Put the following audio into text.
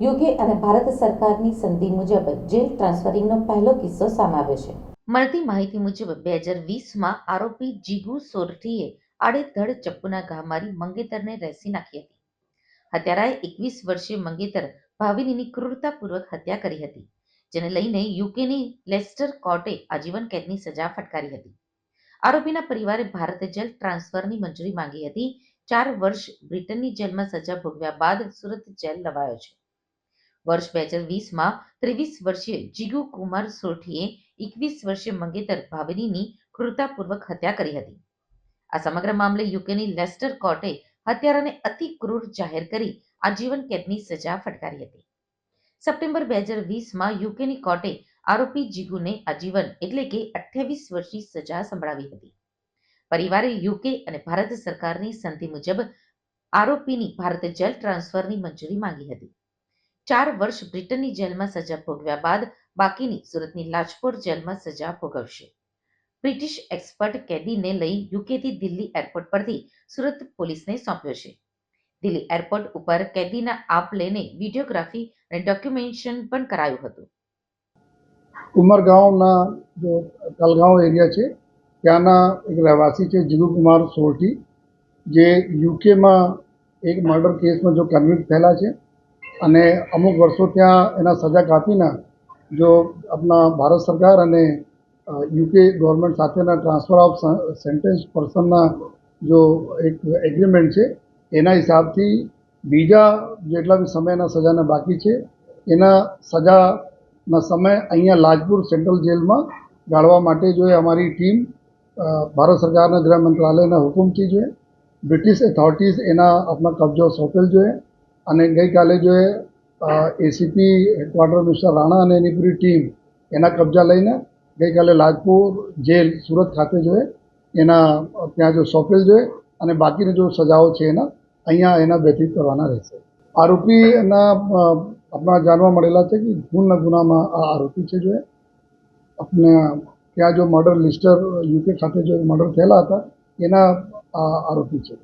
UK અને ભારત સરકારની સંધિ મુજબ જેલ ટ્રાન્સફરિંગનો પહેલો કિસ્સો સામે આવ્યો છે. મળતી માહિતી મુજબ બે હજાર વીસમાં આરોપી જીગુ સોરઠીએ આડેધડ ચપ્પુના ઘા મારી મંગેતરને રેસી નાખી હતી. હત્યારાએ એકવીસ વર્ષીય મંગેતર ભાવિનીની ક્રૂરતાપૂર્વક હત્યા કરી હતી, જેને લઈને યુકેની લેસ્ટર કોર્ટે આજીવન કેદની સજા ફટકારી હતી. આરોપીના પરિવારે ભારત જેલ ટ્રાન્સફરની મંજૂરી માંગી હતી. ચાર વર્ષ બ્રિટનની જેલમાં સજા ભોગવ્યા બાદ સુરત જેલ લવાયો છે. વર્ષ બે હજાર વીસમાં ત્રેવીસ વર્ષીય જીગુ કુમાર સોઠીએ એકવીસ વર્ષીય મંગેતર ભાવિનીની ક્રૂરતાપૂર્વક હત્યા કરી હતી. આ સમગ્ર મામલે યુકેની લેસ્ટર કોર્ટે હત્યારાને અતિ ક્રૂર જાહેર કરી આજીવન કેદની સજા ફટકારી હતી. સપ્ટેમ્બર બે હજાર વીસમાં યુકેની કોર્ટે આરોપી જીગુને આજીવન એટલે કે અઠ્યાવીસ વર્ષની સજા સંભળાવી હતી. પરિવારે યુકે અને ભારત સરકારની સંધિ મુજબ આરોપીની ભારત જેલ ટ્રાન્સફરની મંજૂરી માંગી હતી. ચાર વર્ષ બ્રિટનની જેલમાં સજા ભોગવ્યા બાદ બાકીની સુરતની લાજપોર જેલમાં સજા ભોગવશે. બ્રિટિશ એક્સપર્ટ કેદીને લઈ યુકેથી દિલ્હી એરપોર્ટ પરથી સુરત પોલીસને સોંપ્યો છે. દિલ્હી એરપોર્ટ ઉપર કેદીના આપ લઈને વિડીયોગ્રાફી અને ડોક્યુમેન્ટેશન પણ કરાયું હતું. ઉમરગાંવના જો તલગાંવ એરિયા છે, ત્યાંના એક રહેવાસી છે જીગુકુમાર સોરઠી જે યુકેમાં એક મર્ડર કેસમાં જો કન્વિક્ટ થયેલા છે અને અમુક વર્ષો ત્યાં એના સજા કાપીને જો આપણા ભારત સરકાર અને યુકે ગવર્મેન્ટ સાથેના ટ્રાન્સફર ઓફ સેન્ટેન્સ પર્સનના જો એક એગ્રીમેન્ટ છે, એના હિસાબથી બીજા જેટલા બી સમયના સજાના બાકી છે, એના સજાના સમય અહીંયા લાજપુર સેન્ટ્રલ જેલમાં ગાળવા માટે જો એ અમારી ટીમ ભારત સરકારના ગૃહ મંત્રાલયના હુકુમથી જોઈએ બ્રિટિશ એથોરિટીઝ એના આપણા કબજો સોંપેલ જોઈએ અને ગઈકાલે જો એ એસીપી હેડક્વાર્ટર મિસ્ટર રાણા અને એની પૂરી ટીમ એના કબજા લઈને ગઈકાલે લાજપુર જેલ સુરત ખાતે જોઈએ એના, ત્યાં જો સોંપેલ જોઈએ અને બાકીની જો સજાઓ છે એના, અહીંયા એના વ્યતીત કરવાના રહેશે. આરોપીના આપણા જાણવા મળેલા છે કે ખૂનના ગુનામાં આ આરોપી છે જોઈએ આપણે ત્યાં જો મર્ડર લિસ્ટર યુકે ખાતે જો મર્ડર થયેલા હતા, એના આરોપી છે.